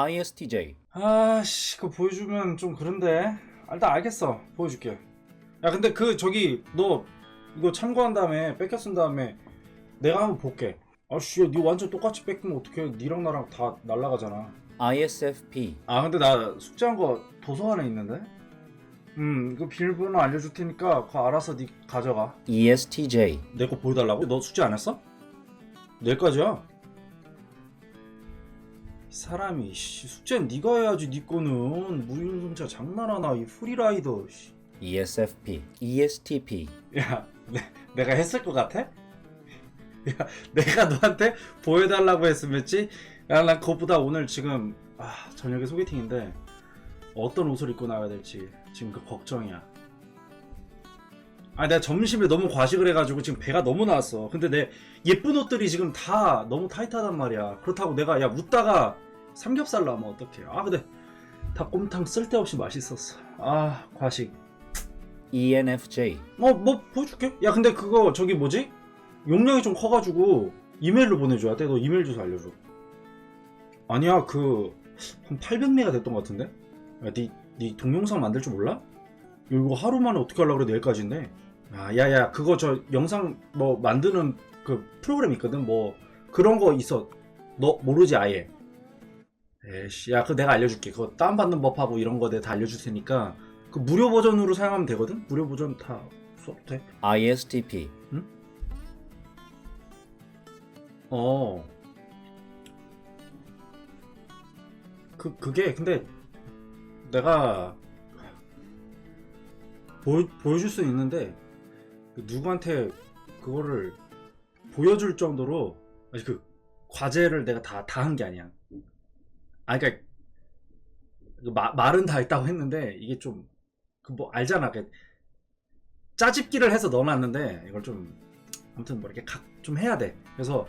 ISTJ. 아씨 그거 보여주면 좀 그런데 아, 일단 알겠어 보여줄게 야 근데 그 저기 너 이거 참고한 다음에 뺏겨 쓴 다음에 내가 한번 볼게 아씨 니 완전 똑같이 뺏기면 어떡해 니랑 나랑 다 날라가잖아 ISFP. 아 근데 나 숙제한 거 도서관에 있는데 음그 비밀번호 알려줄 테니까 그거 알아서 니 가져가 ESTJ. 내 거 보여달라고? 너 숙제 안 했어? 내일까지야 이 사람이 씨, 숙제는 네가 해야지 네 거는 무인승차 장난하나 이 프리라이더 씨. ESFP. ESTP. 야 내, 내가 했을 것 같아? 야 내가 너한테 보여달라고 했으면 했지 야 난 그것보다 오늘 지금 아 저녁에 소개팅인데 어떤 옷을 입고 나가야 될지 지금 그 걱정이야 아 내가 점심에 너무 과식을 해가지고 지금 배가 너무 나왔어 근데 내 예쁜 옷들이 지금 다 너무 타이트하단 말이야 그렇다고 내가 야 웃다가 삼겹살 나면 어떡해 아 근데 닭곰탕 쓸데없이 맛있었어 아 과식 ENFJ. 어, 뭐 보여줄게. 야, 근데 그거 저기 뭐지? 용량이 좀 커가지고 이메일로 보내줘야 돼. 너 이메일 주소 알려줘. 아니야, 그 한 800메가 됐던 것 같은데? 야, 니, 니 동영상 만들 줄 몰라? 이거 하루 만에 어떻게 하려고 그래 내일까지인데? 아, 야, 야, 그거 저 영상 뭐 만드는 그 프로그램 있거든. 뭐 그런 거 있어. 너 모르지 아예. 에이씨, 야, 그거 내가 알려줄게. 그거 다운받는 법하고 이런 거 내가 다 알려줄 테니까 그 무료 버전으로 사용하면 되거든? 무료 버전 다 써도 돼. ISTP. 어. 그, 그게, 근데, 내가, 보여, 보여줄 수는 있는데, 그 누구한테 그거를 보여줄 정도로, 아니, 그, 과제를 내가 다, 다 한 게 아니야. 아, 그니까, 그 마- 말은 다 했다고 했는데, 이게 좀, 그 뭐, 알잖아. 그, 짜집기를 해서 넣어놨는데, 이걸 좀, 아무튼 뭐 이렇게 각 좀 해야 돼. 그래서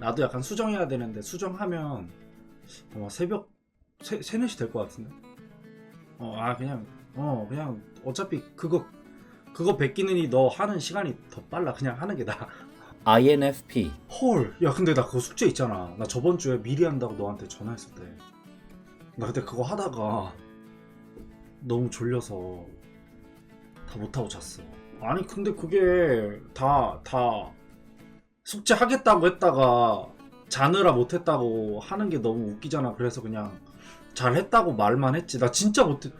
나도 약간 수정해야 되는데 수정하면 어, 새벽 세, 세네 시될 것 같은데. 어, 아 그냥 어 그냥 어차피 그거 그거 베끼느니 너 하는 시간이 더 빨라. 그냥 하는 게 나아. INFP. 헐, 야 근데 나 그거 숙제 있잖아. 나 저번 주에 미리 한다고 너한테 전화했을 때. 나 그때 그거 하다가 너무 졸려서 다 못하고 잤어. 아니 근데 그게 다 다 숙제 하겠다고 했다가 자느라 못했다고 하는 게 너무 웃기잖아. 그래서 그냥 잘했다고 말만 했지. 나 진짜 못해.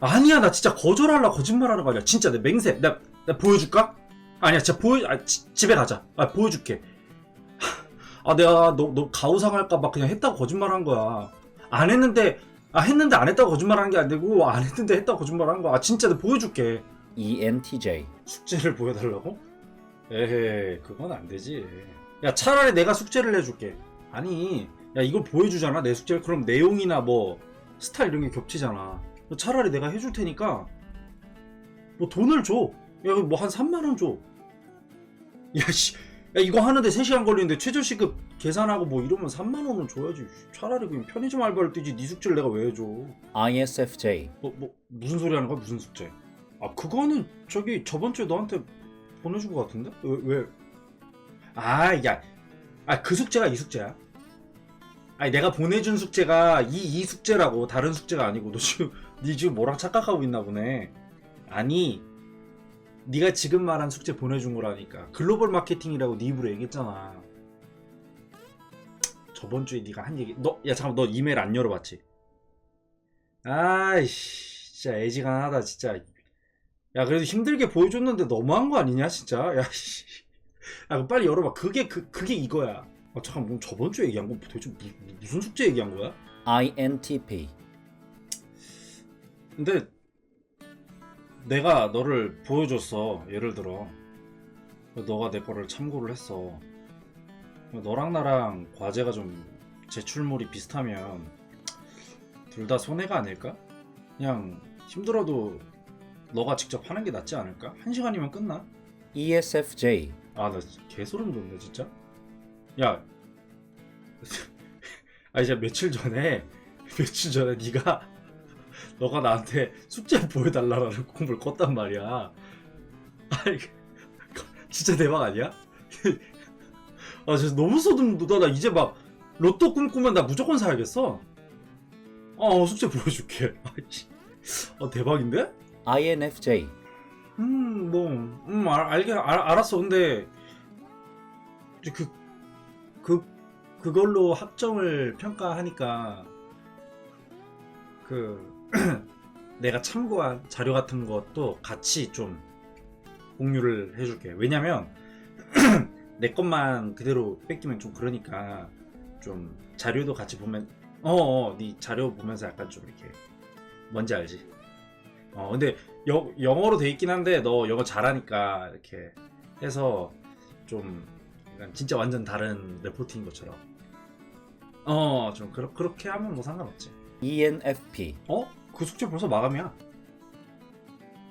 아니야, 나 진짜 거절하려 거짓말하는 거 아니야. 진짜 내 맹세. 나, 나 보여줄까? 아니야, 진짜 보여. 아, 지- 집에 가자. 아, 보여줄게. 아, 내가 너, 너 가오상 할까봐 그냥 했다고 거짓말한 거야. 안 했는데, 아, 했는데 안 했다고 거짓말한 게 아니고, 안 했는데 했다고 거짓말한 거야. 아, 진짜 내가 보여줄게. ENTJ. 숙제를 보여달라고? 에헤, 그건 안 되지. 야, 차라리 내가 숙제를 해줄게. 아니, 야, 이걸 보여주잖아, 내 숙제. 그럼 내용이나 뭐, 스타일 이런 게 겹치잖아. 차라리 내가 해줄 테니까, 뭐 돈을 줘. 야, 뭐 한 3만 원 줘. 야, 씨. 야, 이거 하는데 3시간 걸리는데 최저시급 계산하고 뭐 이러면 3만원은 줘야지. 차라리 그냥 편의점 알바를 뛰지, 네 숙제를 내가 왜 해줘. ISFJ. 뭐, 뭐 무슨 소리 하는 거야 무슨 숙제 아 그거는 저기 저번 주에 너한테 보내준 것 같은데 왜 왜? 아야아그 숙제가 이 숙제야 아니 내가 보내준 숙제가 이 이 숙제라고 다른 숙제가 아니고 너 지금 니 지금 뭐랑 착각하고 있나 보네 아니 네가 지금 말한 숙제 보내준 거라니까 글로벌 마케팅이라고 네 입으로 얘기했잖아 저번 주에 네가 한 얘기 너 야 잠깐 만너 이메일 안 열어봤지 아이씨, 진짜 애지간하다, 진짜. 야, 그래도 힘들게 보여줬는데 너무한 거 아니냐, 진짜? 야, 씨. 야, 빨리 열어봐. 그게, 그, 그게 이거야. 아, 잠깐, 뭐 저번 주에 얘기한 거 도대체 무, 무슨 숙제 얘기한 거야? INTP. 근데, 내가 너를 보여줬어. 예를 들어. 너가 내 거를 참고를 했어. 너랑 나랑 과제가 좀 제출물이 비슷하면 둘 다 손해가 아닐까? 그냥 힘들어도 너가 직접 하는 게 낫지 않을까? 한 시간이면 끝나? ESFJ. 아, 나 개소름 돋네, 진짜. 야, 아 이제 며칠 전에 며칠 전에 네가 너가 나한테 숙제 보여달라라는 공부를 껐단 말이야. 아, 이게 진짜 대박 아니야? 아, 진짜 너무 소름 돋아. 나 이제 막 로또 꿈꾸면 나 무조건 사야겠어. 어 숙제 보여줄게. 아이씨. 어 대박인데? INFJ, 음, 뭐, 음, 알, 알게, 알, 알았어. 근데, 그, 그, 그걸로 학점을 평가하니까, 그, 내가 참고한 자료 같은 것도 같이 좀 공유를 해줄게. 왜냐면, 내 것만 그대로 뺏기면 좀 그러니까, 좀 자료도 같이 보면, 어어, 네 자료 보면서 약간 좀 이렇게, 뭔지 알지? 어, 근데 여, 영어로 돼 있긴 한데 너 영어 잘하니까 이렇게 해서 좀 진짜 완전 다른 레포트인 것처럼 어 좀 그렇, 그렇게 하면 뭐 상관없지 ENFP, 어? 그 숙제 벌써 마감이야.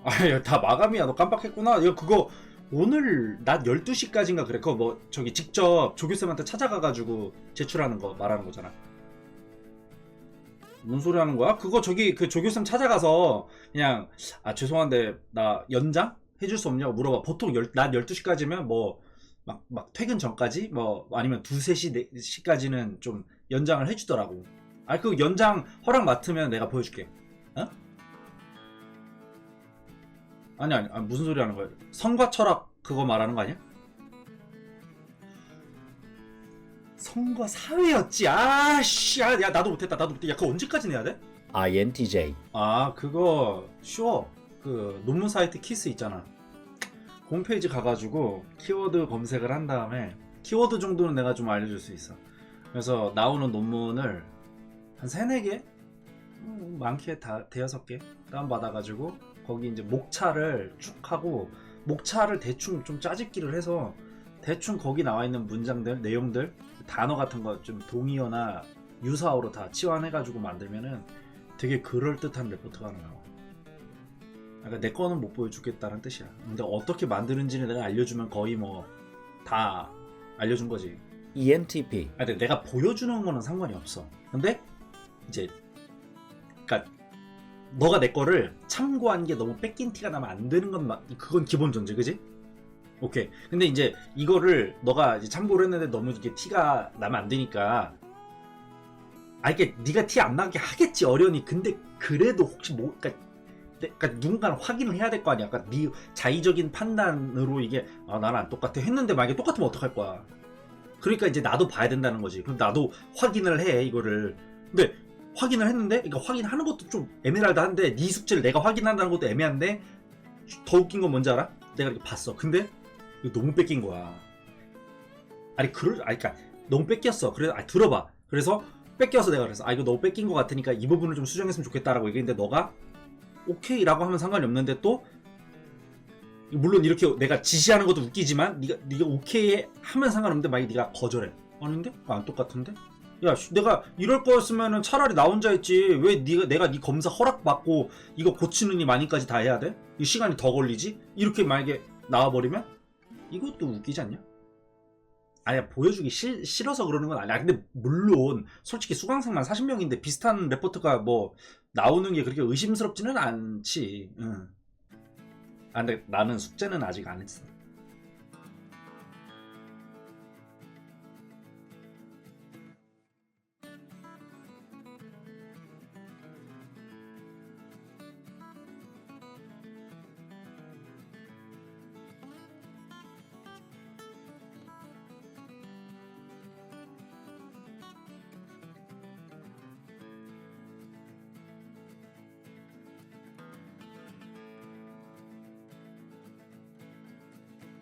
아야 다 마감이야. 너 깜빡했구나. 이거 그거 오늘 낮 12시까지인가 그래. 그거 뭐 저기 직접 조교쌤한테 찾아가가지고 제출하는 거 말하는 거잖아. 뭔 소리 하는 거야? 그거 저기 그 조교쌤 찾아가서 그냥 아 죄송한데 나 연장? 해줄 수 없냐고 물어봐. 보통 열, 낮 12시까지면 뭐 막, 막 퇴근 전까지? 뭐 아니면 두세 시, 네 시까지는 좀 연장을 해주더라고. 아 그 연장 허락 맡으면 내가 보여줄게 어? 아니 아니 아니, 무슨 소리 하는 거야? 성과 철학 그거 말하는 거 아니야? 성과 사회였지. 아씨. 야, 야 나도 못했다 나도 못해. 야 그거 언제까지 내야 돼? INTJ, 아 그거 쉬워 그 논문 사이트 키스 있잖아. 홈페이지 가가지고 키워드 검색을 한 다음에 키워드 정도는 내가 좀 알려줄 수 있어. 그래서 나오는 논문을 한 세네 개? 음, 많게 다 대여섯 개 다운받아가지고 거기 이제 목차를 쭉 하고 목차를 대충 좀 짜집기를 해서 대충 거기 나와 있는 문장들 내용들 단어 같은 거 좀 동의어나 유사어로 다 치환해가지고 만들면은 되게 그럴듯한 레포트가 나와. 그러니까 내 거는 못 보여주겠다는 뜻이야. 근데 어떻게 만드는지는 내가 알려주면 거의 뭐 다 알려준 거지. ENTP, 아, 근데 내가 보여주는 거는 상관이 없어. 근데 이제 그러니까 너가 내 거를 참고한 게 너무 뺏긴 티가 나면 안 되는 건 마- 그건 기본 전제, 그지? 오케이. 근데 이제 이거를 너가 이제 참고를 했는데 너무 이게 티가 나면 안 되니까 아 이게 네가 티 안 나게 하겠지 어련히. 근데 그래도 혹시 뭐 그러니까, 내- 그러니까 누군가는 확인을 해야 될 거 아니야. 그러니까 네 자의적인 판단으로 이게 아 나는 안 똑같아 했는데 만약에 똑같으면 어떡할 거야. 그러니까 이제 나도 봐야 된다는 거지. 그럼 나도 확인을 해 이거를. 근데 확인을 했는데, 그러니까 확인하는 것도 좀 애매하다한데 네 숙제를 내가 확인한다는 것도 애매한데 더 웃긴 건 뭔지 알아? 내가 이렇게 봤어. 근데 이거 너무 뺏긴 거야. 아니 그럴, 아니 그러니까 너무 뺏겼어. 그래, 아 들어봐. 그래서 뺏겨서 내가 그래서 아 이거 너무 뺏긴 것 같으니까 이 부분을 좀 수정했으면 좋겠다라고 얘기했는데 너가 오케이라고 하면 상관이 없는데 또 물론 이렇게 내가 지시하는 것도 웃기지만 네가 네가 오케이 하면 상관없는데 만약에 네가 거절해 아닌데 그거 안 똑같은데 야 씨, 내가 이럴 거였으면은 차라리 나 혼자 했지 왜 네가 내가 네 검사 허락 받고 이거 고치느니 많이까지 다 해야 돼? 이 시간이 더 걸리지? 이렇게 만약에 나와버리면 이것도 웃기지 않냐? 아니야 보여주기 싫, 싫어서 그러는 건 아니야 근데 물론 솔직히 수강생만 40명인데 비슷한 레포트가 뭐 나오는 게 그렇게 의심스럽지는 않지 응. 아 근데 나는 숙제는 아직 안 했어